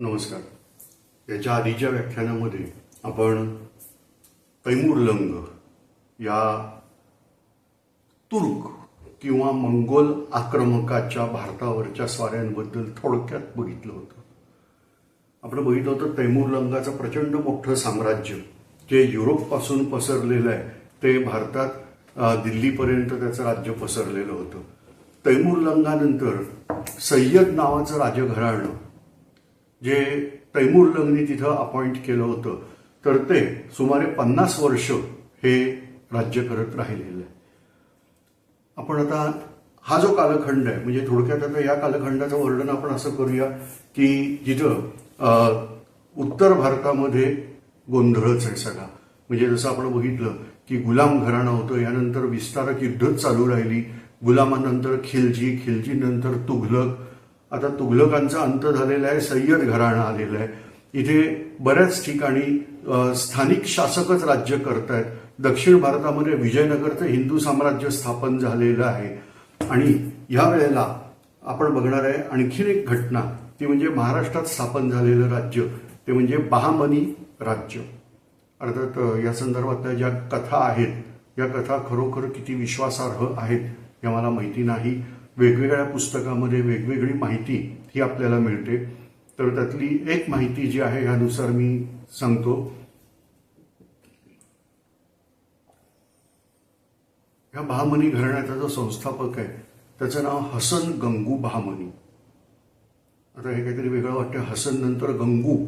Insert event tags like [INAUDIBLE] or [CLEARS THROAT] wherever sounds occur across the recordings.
नमस्कार. याच्या आधीच्या व्याख्यानामध्ये आपण तैमूरलंग या तुर्क किंवा मंगोल आक्रमकाच्या भारतावरच्या स्वाऱ्यांबद्दल थोडक्यात बघितलं होतं. आपण बघितलं होतं तैमूरलंगाचं प्रचंड मोठं साम्राज्य जे युरोपपासून पसरलेलं आहे ते भारतात दिल्लीपर्यंत त्याचं राज्य पसरलेलं होतं. तैमूरलंगानंतर सय्यद नावाचं राजघराणं जे तैमूरलंगनी तिथं अपॉइंट केलं होतं तर ते सुमारे पन्नास वर्ष हे राज्य करत राहिलेलं आहे. आपण आता हा जो कालखंड आहे म्हणजे थोडक्यात आता या कालखंडाचं वर्णन आपण असं करूया की जिथं उत्तर भारतामध्ये गोंधळच आहे सगळा म्हणजे जसं आपण बघितलं की गुलाम घराणं होतं यानंतर विस्तारक युद्धच चालू राहिली. गुलामानंतर खिलजी खिलजीनंतर तुघलक आता तुघलकांचा अंत झालेला आहे सय्यद घराणं आलेलं आहे. इथे बऱ्याच ठिकाणी स्थानिक शासकच राज्य करत आहेत दक्षिण भारतामध्ये विजयनगरचं हिंदू साम्राज्य स्थापन झालेलं आहे. आणि या वेळेला आपण बघणार आहे आणखीन एक घटना ती म्हणजे महाराष्ट्रात स्थापन झालेलं राज्य. ते म्हणजे बहामनी राज्य. अर्थात या संदर्भातल्या ज्या कथा आहेत या कथा खरोखर किती विश्वासार्ह आहेत हे मला माहिती नाही. वेगवेगळ्या पुस्तकामध्ये वेगवेगळी माहिती ही आपल्याला मिळते. तर त्यातली एक माहिती जी आहे ह्यानुसार मी सांगतो. ह्या बहामनी घराण्याचा जो संस्थापक आहे त्याचं नाव हसन गंगू बहामनी. आता हे काहीतरी वेगळं वाटतं हसन नंतर गंगू.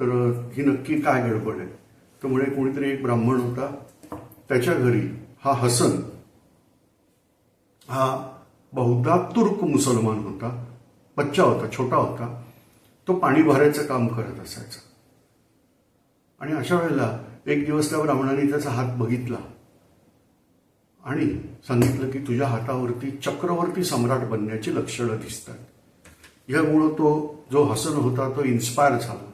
तर ही नक्की काय गडबड आहे? त्यामुळे कोणीतरी एक ब्राह्मण होता. त्याच्या घरी हा हसन हा बहुधा तुर्क मुसलमान होता बच्चा होता छोटा होता तो पाणी भरायचं काम करत असायचा. आणि अशा वेळेला एक दिवस त्या ब्राह्मणाने त्याचा हात बघितला आणि सांगितलं की तुझ्या हातावरती चक्रवर्ती सम्राट बनण्याची लक्षणं दिसतात. यामुळं तो जो हसन होता तो इन्स्पायर झाला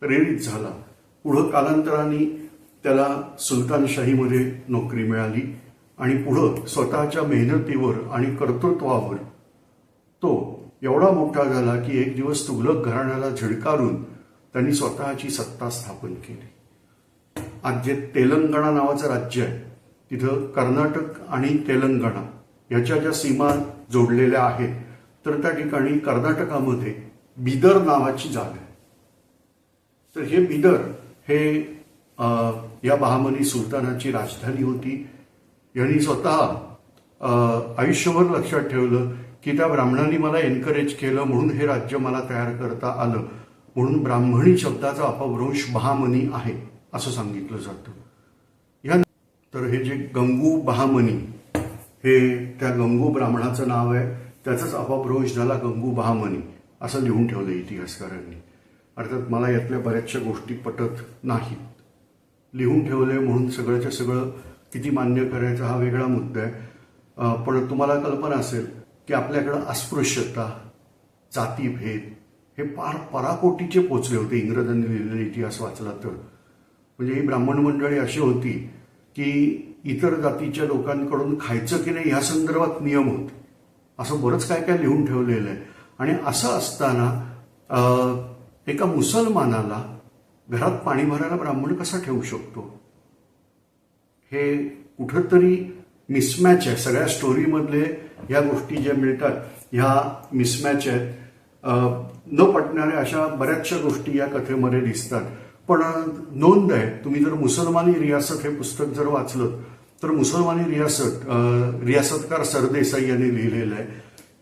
प्रेरित झाला. पुढं कालांतराने त्याला सुलतानशाहीमध्ये नोकरी मिळाली. आणि पुढं स्वतःच्या मेहनतीवर आणि कर्तृत्वावर. तो एवढा मोठा झाला की एक दिवस तुघलक घराण्याला झिडकारून त्यांनी स्वतःची सत्ता स्थापन केली. आज जे तेलंगणा नावाचं राज्य आहे. तिथं कर्नाटक आणि तेलंगणा याच्या ज्या सीमा जोडलेल्या आहेत तर त्या ठिकाणी कर्नाटकामध्ये बिदर नावाची जागा आहे. तर हे बिदर हे या बहामनी सुलतानाची राजधानी होती. यांनी स्वतः आयुष्यभर लक्षात ठेवलं की त्या ब्राह्मणांनी मला एनकरेज केलं म्हणून हे राज्य मला तयार करता आलं. म्हणून ब्राह्मणी शब्दाचा अपभ्रंश बहामनी आहे असं सांगितलं जातं. या तर हे जे गंगू बहामनी हे त्या गंगू ब्राह्मणाचं नाव आहे त्याचाच अपभ्रंश झाला गंगू बहामनी असं लिहून ठेवलं इतिहासकारांनी. अर्थात मला यातल्या बऱ्याचशा गोष्टी पटत नाहीत. लिहून ठेवलंय म्हणून सगळ्याच्या सगळं किती मान्य करायचं हा वेगळा मुद्दा आहे. पण तुम्हाला कल्पना असेल की आपल्याकडं अस्पृश्यता जातीभेद हे फार पराकोटीचे पोचले होते. इंग्रजांनी लिहिलेला इतिहास वाचला तर. म्हणजे ही ब्राह्मण मंडळी अशी होती की इतर जातीच्या लोकांकडून खायचं की नाही ह्या संदर्भात नियम होते. असं बरंच काय काय लिहून ठेवलेलं आहे. आणि असं असताना एका मुसलमानाला घरात पाणी भरायला ब्राह्मण कसा ठेवू शकतो? हे कुठंतरी मिसमॅच आहे. सगळ्या स्टोरीमधले या गोष्टी ज्या मिळतात ह्या मिसमॅच आहेत. न पटणाऱ्या अशा बऱ्याचशा गोष्टी या कथेमध्ये दिसतात. पण नोंद आहे तुम्ही जर मुसलमानी रियासत हे पुस्तक जर वाचलं तर मुसलमानी रियासत रियासतकार सरदेसाई यांनी लिहिलेलं आहे.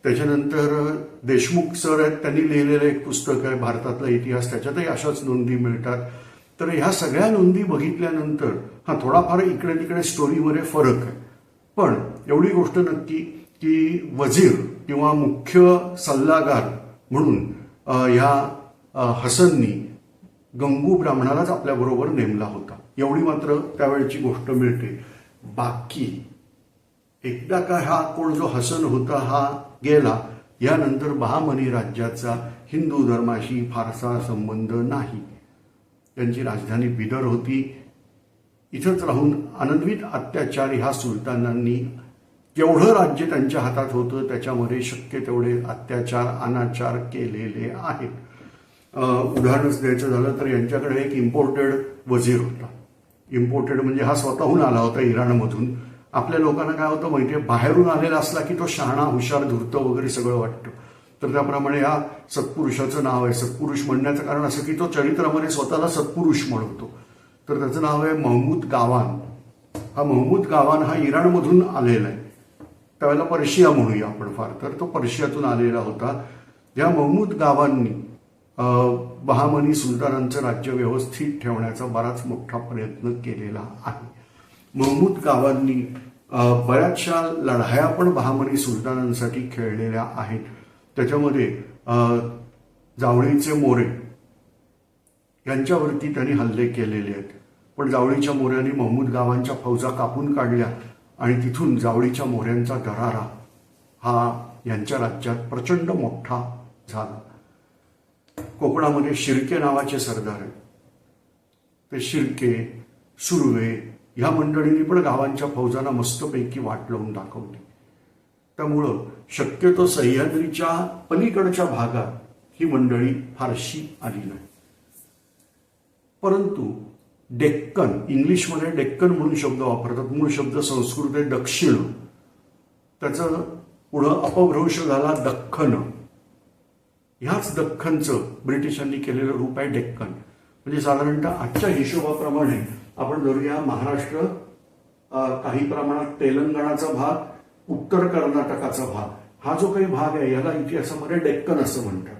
त्याच्यानंतर देशमुख सर आहेत त्यांनी लिहिलेलं एक पुस्तक आहे भारतातला इतिहास. त्याच्यातही अशाच नोंदी मिळतात. तर ह्या सगळ्या नोंदी बघितल्यानंतर हा थोडाफार इकडे तिकडे स्टोरीमध्ये फरक आहे. पण एवढी गोष्ट नक्की की वजीर किंवा मुख्य सल्लागार म्हणून ह्या हसननी गंगू ब्राह्मणालाच आपल्याबरोबर नेमला होता. एवढी मात्र त्यावेळची गोष्ट मिळते. बाकी एकदा का हा कोण जो हसन होता हा गेला यानंतर बहामनी राज्याचा हिंदू धर्माशी फारसा संबंध नाही. त्यांची राजधानी बिदर होती. इथंच राहून आनंदवीत अत्याचार ह्या सुलतानांनी जेवढं राज्य त्यांच्या हातात होतं त्याच्यामध्ये शक्य तेवढे अत्याचार अनाचार केलेले आहेत. उदाहरणच द्यायचं झालं तर यांच्याकडे एक इम्पोर्टेड वजीर होता. इम्पोर्टेड म्हणजे हा स्वतःहून आला होता इराणमधून. आपल्या लोकांना काय होतं माहितीये? बाहेरून आलेला असला की तो शहाणा हुशार धुरतं वगैरे सगळं वाटतं. तर त्याप्रमाणे हा सत्पुरुषाचं नाव आहे. सत्पुरुष म्हणण्याचं कारण असं की तो चरित्रामध्ये स्वतःला सत्पुरुष म्हणतो. तर त्याचं नाव आहे महमूद गावान. हा महमूद गावान हा इराणमधून आलेला आहे. त्यावेळेला पर्शिया म्हणूया आपण फार. तर तो पर्शियातून आलेला होता. या महमूद गावांनी बहामनी सुलतानांचं राज्य व्यवस्थित ठेवण्याचा बराच मोठा प्रयत्न केलेला आहे. महमूद गावांनी बऱ्याचशा लढाया पण बहामनी सुलतानांसाठी खेळलेल्या आहेत. त्याच्यामध्ये जावळीचे मोरे यांच्यावरती त्यांनी हल्ले केलेले आहेत. पण जावळीच्या मोऱ्यांनी महमूद गावांच्या फौजा कापून काढल्या आणि तिथून जावळीच्या मोऱ्यांचा दरारा हा यांच्या राज्यात प्रचंड मोठा झाला. कोकणामध्ये शिर्के नावाचे सरदार आहेत. ते शिर्के सुर्वे ह्या मंडळींनी पण गावांच्या फौजांना मस्तपैकी वाट लावून दाखवली. त्यामुळं शक्यतो सह्याद्रीच्या पलीकडच्या भागात ही मंडळी फारशी आली नाही. परंतु डेक्कन इंग्लिशमध्ये डेक्कन म्हणून शब्द वापरतात. मूळ शब्द संस्कृत आहे दक्षिण. त्याचं पुढं अपभ्रंश झाला दख्खन. ह्याच दख्खनचं ब्रिटिशांनी केलेलं रूप आहे डेक्कन. म्हणजे साधारणतः आजच्या हिशोबाप्रमाणे आपण धरूया महाराष्ट्र काही प्रमाणात तेलंगणाचा भाग उत्तर कर्नाटकाचा भाग. हा जो काही भाग आहे याला इतिहासामध्ये डेक्कन असं म्हणतात.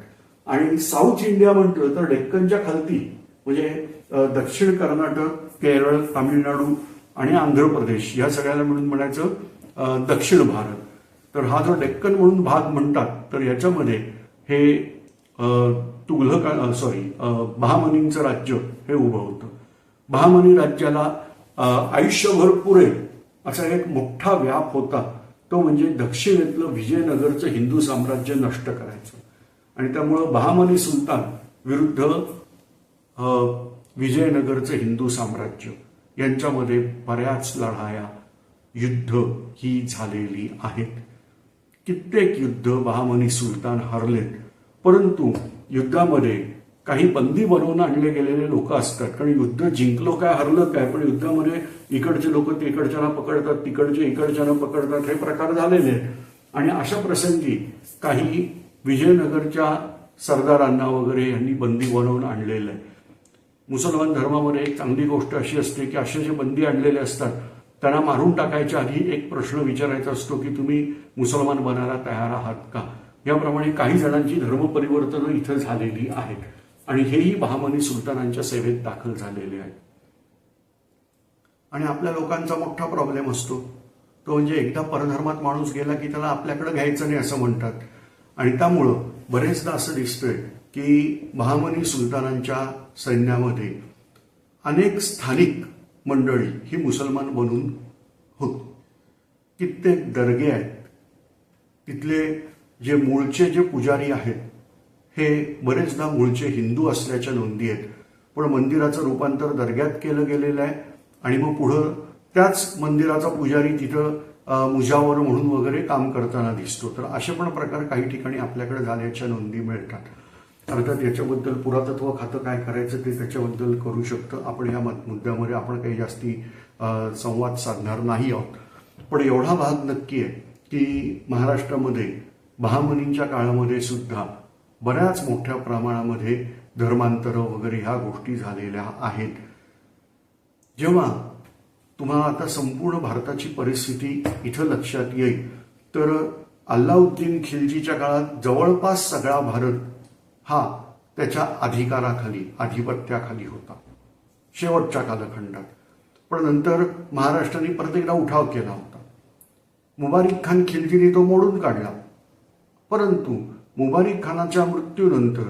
आणि साऊथ इंडिया म्हटलं तर डेक्कनच्या खालती म्हणजे दक्षिण कर्नाटक केरळ तामिळनाडू आणि आंध्र प्रदेश या सगळ्याला मिळून म्हणायचं दक्षिण भारत. तर हा जो डेक्कन म्हणून भाग म्हणतात तर याच्यामध्ये हे तुघलक सॉरी बहामनींचं राज्य हे उभं होतं. बहामनी राज्याला आयुष्यभर पुरेल असा एक मोठा व्याप होता. तो म्हणजे दक्षिणेतलं विजयनगरचं हिंदू साम्राज्य नष्ट करायचं. आणि त्यामुळं बहामनी सुलतान विरुद्ध विजयनगरचं हिंदू साम्राज्य. यांच्यामध्ये बऱ्याच लढाया युद्ध ही झालेली आहेत. कित्येक युद्ध बहामनी सुलतान हरलेत. परंतु युद्धामध्ये काही बंदी बनवून आणले गेलेले लोक असतात. कारण युद्ध जिंकलो काय हरलं काय? पण युद्धामध्ये इकडचे लोक तिकडच्याला पकडतात तिकडचे इकडच्याला पकडतात हे प्रकार झालेले आहेत. आणि अशा प्रसंगी काही विजयनगरच्या सरदारांना वगैरे यांनी बंदी बनवून आणलेलं आहे. मुसलमान धर्मामध्ये एक चांगली गोष्ट अशी असते की असे जे बंदी आणलेले असतात त्यांना मारून टाकायच्या आधी एक प्रश्न विचारायचा असतो की तुम्ही मुसलमान बनायला तयार आहात का? याप्रमाणे काही जणांची धर्मपरिवर्तनं इथं झालेली आहेत. आणि हेही बहामनी सुलतानांच्या सेवेत दाखल झालेले आहेत. आणि आपल्या लोकांचा मोठा प्रॉब्लेम असतो. तो म्हणजे एकदा परधर्मात माणूस गेला की त्याला आपल्याकडे घ्यायचं नाही असं म्हणतात. आणि त्यामुळं बरेचदा असं दिसतंय की बहामनी सुलतानांच्या सैन्यामध्ये अनेक स्थानिक मंडळी ही मुसलमान बनून होत. कित्येक दर्गे आहेत. तिथले जे मूळचे जे पुजारी आहेत हे बरेचदा मूळचे हिंदू असल्याच्या नोंदी आहेत. पण मंदिराचं रूपांतर दर्ग्यात केलं गेलेलं आहे. आणि मग पुढं त्याच मंदिराचा पुजारी तिथं मुजावर म्हणून वगैरे काम करताना दिसतो. तर असे पण प्रकार काही ठिकाणी आपल्याकडे झाल्याच्या नोंदी मिळतात. अर्थात याच्याबद्दल पुरातत्व खातं काय करायचं ते त्याच्याबद्दल करू शकतं आपण या मत- मुद्द्यामध्ये. आपण काही जास्ती संवाद साधणार नाही आहोत. पण एवढा भाग नक्की आहे की महाराष्ट्रामध्ये बहामनींच्या काळामध्ये सुद्धा बऱ्याच मोठ्या प्रमाणामध्ये धर्मांतरं वगैरे ह्या गोष्टी झालेल्या आहेत. जेव्हा तुम्हाला आता संपूर्ण भारताची परिस्थिती इथं लक्षात येईल तर अल्लाउद्दीन खिलजीच्या काळात जवळपास सगळा भारत हा त्याच्या अधिकाराखाली आधिपत्याखाली होता. शेवटच्या कालखंडात. पण नंतर महाराष्ट्राने परत एकदा उठाव केला होता. मुबारिक खान खिलजीने तो मोडून काढला. परंतु मुबारिक खानाच्या मृत्यूनंतर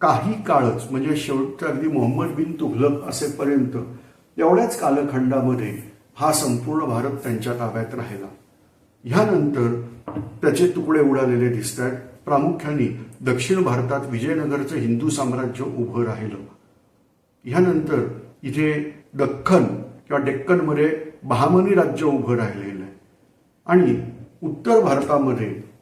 काही काळच म्हणजे शेवटच्या अगदी मोहम्मद बिन तुघलक असेपर्यंत एवढ्याच कालखंडामध्ये हा संपूर्ण भारत त्यांच्या ताब्यात राहिला. ह्यानंतर त्याचे तुकडे उडालेले दिसत आहेत प्रामुख्याने दक्षिण भारतात विजयनगरचं हिंदू साम्राज्य उभं राहिलं. ह्यानंतर इथे दख्खन किंवा डेक्कनमध्ये बहामनी राज्य उभं राहिलेलं आहे. आणि उत्तर भारतामध्ये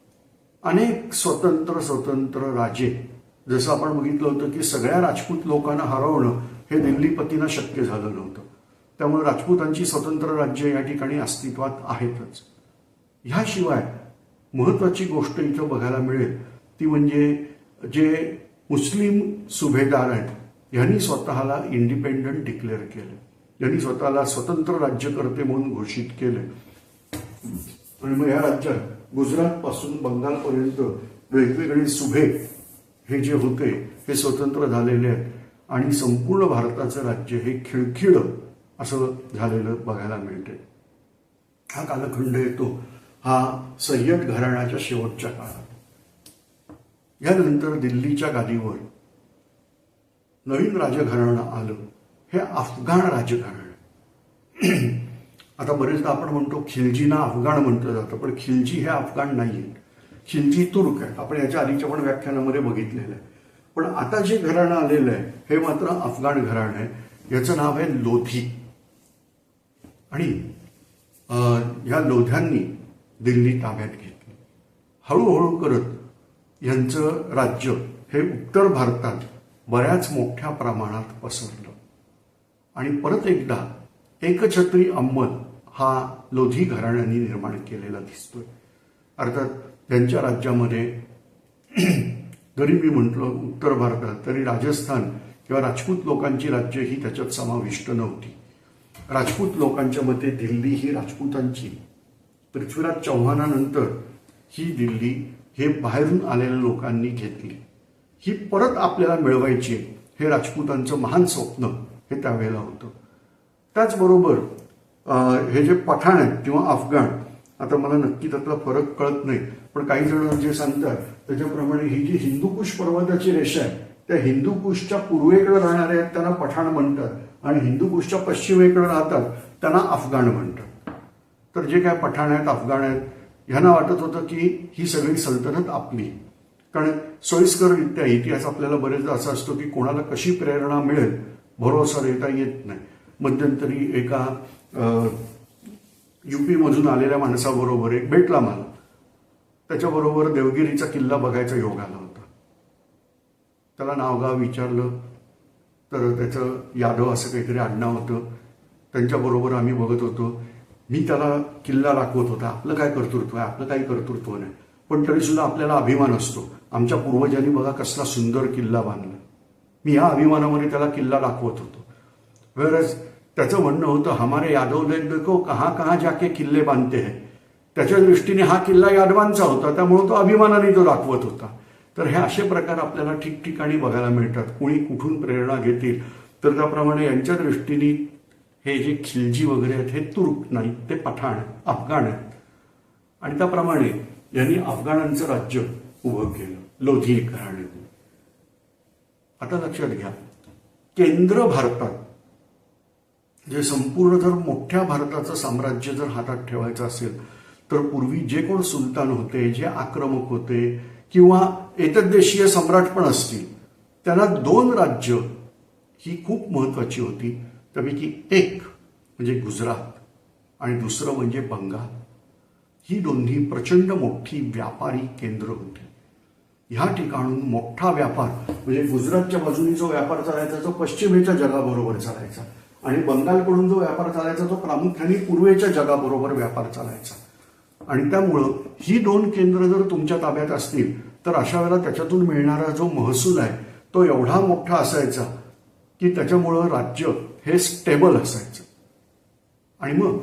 अनेक स्वतंत्र स्वतंत्र राजे जसं आपण बघितलं होतं की सगळ्या राजपूत लोकांना हरवणं हे दिल्लीपतींना शक्य झालं नव्हतं. त्यामुळे राजपूतांची स्वतंत्र राज्य या ठिकाणी अस्तित्वात आहेतच. ह्याशिवाय महत्वाची गोष्ट इथं बघायला मिळेल ती म्हणजे जे मुस्लिम सुभेदार आहेत यांनी स्वतःला इंडिपेंडंट डिक्लेअर केलं. यांनी स्वतःला स्वतंत्र राज्यकर्ते म्हणून घोषित केले. आणि मग या राज्यात गुजरात पासून बंगालपर्यंत वेगवेगळे सुभे हे जे होते हे स्वतंत्र झालेले आहेत. आणि संपूर्ण भारताचं राज्य हे खिळखिळ असं झालेलं बघायला मिळते हा कालखंड येतो हा सय्यद घराण्याच्या शेवटच्या काळात. यानंतर दिल्लीच्या गादीवर नवीन राजघराणं आलं. हे अफगाण राजघराणं आता बरेचदा आपण म्हणतो खिलजीना अफगाण म्हटलं जातं पण खिलजी हे अफगाण नाही आहेत खिलजी तुर्क आहे. आपण याच्या आधीच्या पण व्याख्यानामध्ये बघितलेलं आहे. पण आता जे घराणं आलेलं आहे हे मात्र अफगाण घराणं आहे. याचं नाव आहे लोधी. आणि या लोध्यांनी दिल्ली ताब्यात घेतली. हळूहळू करत यांचं राज्य हे उत्तर भारतात बऱ्याच मोठ्या प्रमाणात पसरलं. आणि परत एकदा एकछत्री अंमल हा लोधी घराण्याने निर्माण केलेला दिसतोय. अर्थात त्यांच्या राज्यामध्ये [CLEARS THROAT] जरी मी म्हटलं उत्तर भारतात तरी राजस्थान किंवा राजपूत लोकांची राज्य ही त्याच्यात समाविष्ट नव्हती. राजपूत लोकांच्या मते दिल्ली ही राजपूतांची पृथ्वीराज चव्हाणानंतर ही दिल्ली हे बाहेरून आलेल्या लोकांनी घेतली. ही परत आपल्याला मिळवायची हे राजपूतांचं महान स्वप्न हे त्यावेळेला होतं. त्याचबरोबर हे जे पठाण आहेत किंवा अफगाण आता मला नक्की त्यातला फरक कळत नाही पण काही जण जे सांगतात त्याच्याप्रमाणे ही जी हिंदूकुश पर्वताची रेषा आहे त्या हिंदूकुशच्या पूर्वेकडे राहणारे आहेत त्यांना पठाण म्हणतात आणि हिंदूकुशच्या पश्चिमेकडे राहतात त्यांना अफगाण म्हणतात. तर जे काय पठाण आहेत अफगाण आहेत ह्यांना वाटत होतं की ही सगळी सल्तनत आपली कारण सोयीस्कररित्या इतिहास आपल्याला बरेचदा असा असतो की कोणाला कशी प्रेरणा मिळेल भरोसा देता येत नाही. मध्यंतरी एका युपीमधून आलेल्या माणसाबरोबर एक भेटला मला त्याच्याबरोबर देवगिरीचा किल्ला बघायचा योग आला होता. त्याला नावगाव विचारलं. तर त्याचं यादव असं काहीतरी आडनाव होतं. त्यांच्याबरोबर आम्ही बघत होतो. मी त्याला किल्ला दाखवत होता. आपलं काय कर्तृत्व आहे? आपलं काही कर्तृत्व नाही. पण तरी सुद्धा आपल्याला अभिमान असतो. आमच्या पूर्वजांनी बघा कसला सुंदर किल्ला बांधला. मी या अभिमानामध्ये त्याला किल्ला दाखवत होतो. वेळेस त्याचं म्हणणं होतं हमारे यादव देखो कहाँ कहाँ जाके किल्ले बांधते हैं. त्याच्या दृष्टीने हा किल्ला यादवांचा होता त्यामुळे तो अभिमानाने तो दाखवत होता. तर हे असे प्रकार आपल्याला ठिकठिकाणी बघायला मिळतात. कोणी कुठून प्रेरणा घेतील? तर त्याप्रमाणे यांच्या दृष्टीने हे जे खिलजी वगैरे आहेत हे तुर्क नाहीत ते पठाण अफगाण आहेत. आणि त्याप्रमाणे यांनी अफगाणांचं राज्य उभं केलं लोधी घराण्याने आता लक्षात घ्या केंद्र भारतात जे संपूर्ण जर मोठ्या भारताचं साम्राज्य जर हातात ठेवायचं असेल तर पूर्वी जे कोण सुलतान होते जे आक्रमक होते किंवा एतद्देशीय सम्राट पण असतील त्यांना दोन राज्य ही खूप महत्वाची होती. त्यापैकी एक म्हणजे गुजरात आणि दुसरं म्हणजे बंगाल. ही दोन्ही प्रचंड मोठी व्यापारी केंद्र होती. ह्या ठिकाणून मोठा व्यापार म्हणजे गुजरातच्या बाजूनी जो व्यापार चालायचा तो पश्चिमेच्या जगाबरोबर चालायचा. आणि बंगालकडून जो व्यापार चालायचा तो प्रामुख्याने पूर्वेच्या जगाबरोबर व्यापार चालायचा. आणि त्यामुळं ही दोन केंद्र जर तुमच्या ताब्यात असतील तर अशा वेळेला त्याच्यातून मिळणारा जो महसूल आहे तो एवढा मोठा असायचा की त्याच्यामुळं राज्य हे स्टेबल असायचं. आणि मग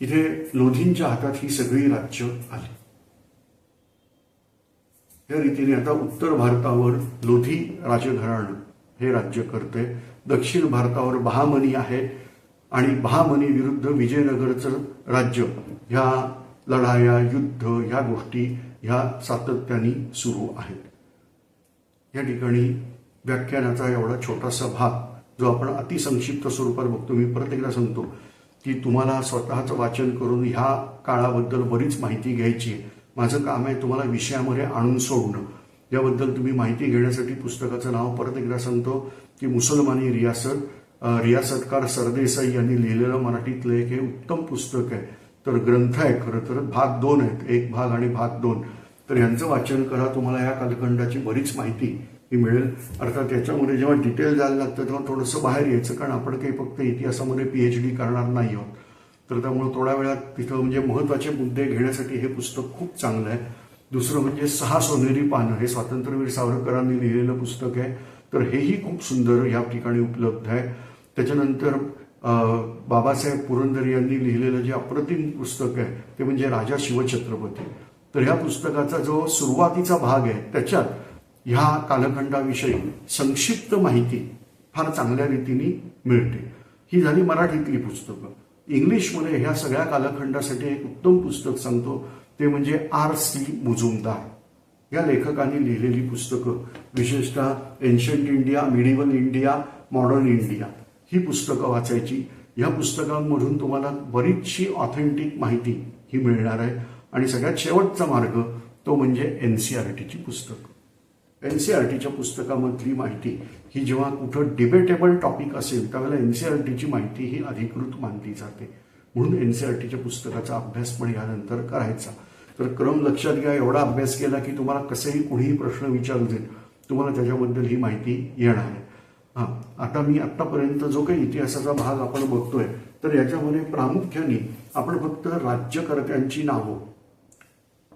इथे लोधींच्या हातात ही सगळी राज्य आली. या रीतीने आता उत्तर भारतावर लोधी राजघराणं हे राज्य करते दक्षिण भारतावर बहामनी आहे आणि बहामनी विरुद्ध विजयनगरचं राज्य. ह्या लढाया युद्ध ह्या गोष्टी ह्या सातत्याने सुरू आहेत. या ठिकाणी व्याख्यानाचा एवढा छोटासा भाग जो आपण अतिसंक्षिप्त स्वरूपात बघतो मी परत एकदा सांगतो की तुम्हाला स्वतःचं वाचन करून ह्या काळाबद्दल बरीच माहिती घ्यायची आहे. माझं काम आहे तुम्हाला विषयामध्ये आणून सोडणं. याबद्दल तुम्ही माहिती घेण्यासाठी पुस्तकाचं नाव परत एकदा सांगतो की मुसलमानी रियासत रियासतकार सरदेसाई यांनी लिहिलेलं मराठीतलं एक हे उत्तम पुस्तक आहे. तर ग्रंथ आहे खरं तर भाग दोन आहेत एक भाग आणि भाग दोन. तर यांचं वाचन करा तुम्हाला या कालखंडाची बरीच माहिती ही मिळेल. अर्थात त्याच्यामध्ये जेव्हा डिटेल जायला लागतं तेव्हा थोडंसं बाहेर यायचं कारण आपण काही फक्त इतिहासामध्ये पी एच डी करणार नाही आहोत. तर त्यामुळे थोड्या वेळात तिथं म्हणजे महत्त्वाचे मुद्दे घेण्यासाठी हे पुस्तक खूप चांगलं आहे. दुसरं म्हणजे सहा सोनेरी पानं हे स्वातंत्र्यवीर सावरकरांनी लिहिलेलं पुस्तक आहे. तर हेही खूप सुंदर ह्या ठिकाणी उपलब्ध आहे. त्याच्यानंतर बाबासाहेब पुरंदर यांनी लिहिलेलं जे अप्रतिम पुस्तक आहे ते म्हणजे राजा शिवछत्रपती. तर ह्या पुस्तकाचा जो सुरुवातीचा भाग आहे त्याच्यात ह्या कालखंडाविषयी संक्षिप्त माहिती फार चांगल्या रीतीने मिळते. ही झाली मराठीतली पुस्तकं. इंग्लिशमध्ये ह्या सगळ्या कालखंडासाठी एक उत्तम पुस्तक सांगतो. ते म्हणजे आर सी मुजुमदार. या लेखकांनी लिहिलेली पुस्तकं विशेषतः ancient India medieval India modern India ही पुस्तकं वाचायची. या पुस्तकांमधून तुम्हाला बरीचशी ऑथेंटिक माहिती ही मिळणार आहे. आणि सगळ्यात शेवटचा मार्ग तो म्हणजे एन सी आर टीची पुस्तकं. एन सी आर टीच्या पुस्तकामधली माहिती ही जेव्हा कुठं डिबेटेबल टॉपिक असेल त्यावेळेला एन सी आर टीची माहिती ही अधिकृत मानली जाते. म्हणून एन सी आर टीच्या पुस्तकाचा अभ्यास पण यानंतर करायचा. तर क्रम लक्षात घ्या एवढा अभ्यास केला की तुम्हाला कसेही कुणीही प्रश्न विचारू देत तुम्हाला त्याच्याबद्दल ही माहिती येणार आहे. हां आता मी आत्तापर्यंत जो काही इतिहासाचा भाग आपण बघतोय तर याच्यामध्ये प्रामुख्याने आपण फक्त राज्यकर्त्यांची नावं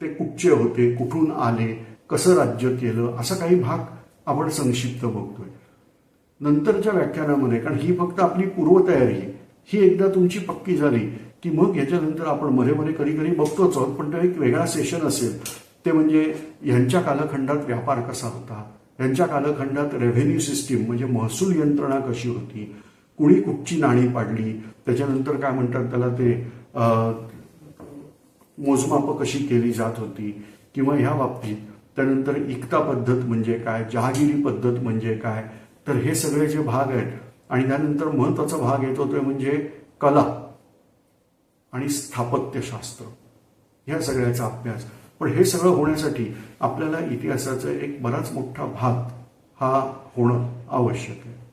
ते कुठचे होते कुठून आले कसं राज्य केलं असा काही भाग आपण संक्षिप्त बघतोय. नंतरच्या व्याख्यानामध्ये कारण ही फक्त आपली पूर्वतयारी ही एकदा तुमची पक्की झाली की मग याच्यानंतर आपण मध्ये मध्ये कधी कधी बघतोच आहोत पण तो एक वेगळा सेशन असेल. ते म्हणजे यांच्या कालखंडात व्यापार कसा होता? यांच्या कालखंडात रेव्हेन्यू सिस्टीम म्हणजे महसूल यंत्रणा कशी होती? कुणी कुठची नाणी पाडली? त्याच्यानंतर काय म्हणतात त्याला ते मोजमाप मोजमापं कशी केली जात होती? किंवा ह्या बाबतीत त्यानंतर इकता पद्धत म्हणजे काय? जहागिरी पद्धत म्हणजे काय? तर हे सगळे जे भाग आहेत आणि त्यानंतर महत्त्वाचा भाग येतो तो म्हणजे कला. आणि स्थापत्यशास्त्र. ह्या सगळ्याचा अभ्यास. पण हे सगळं होण्यासाठी आपल्याला इतिहासाचा एक बराच मोठा भाग हा होणं आवश्यक आहे.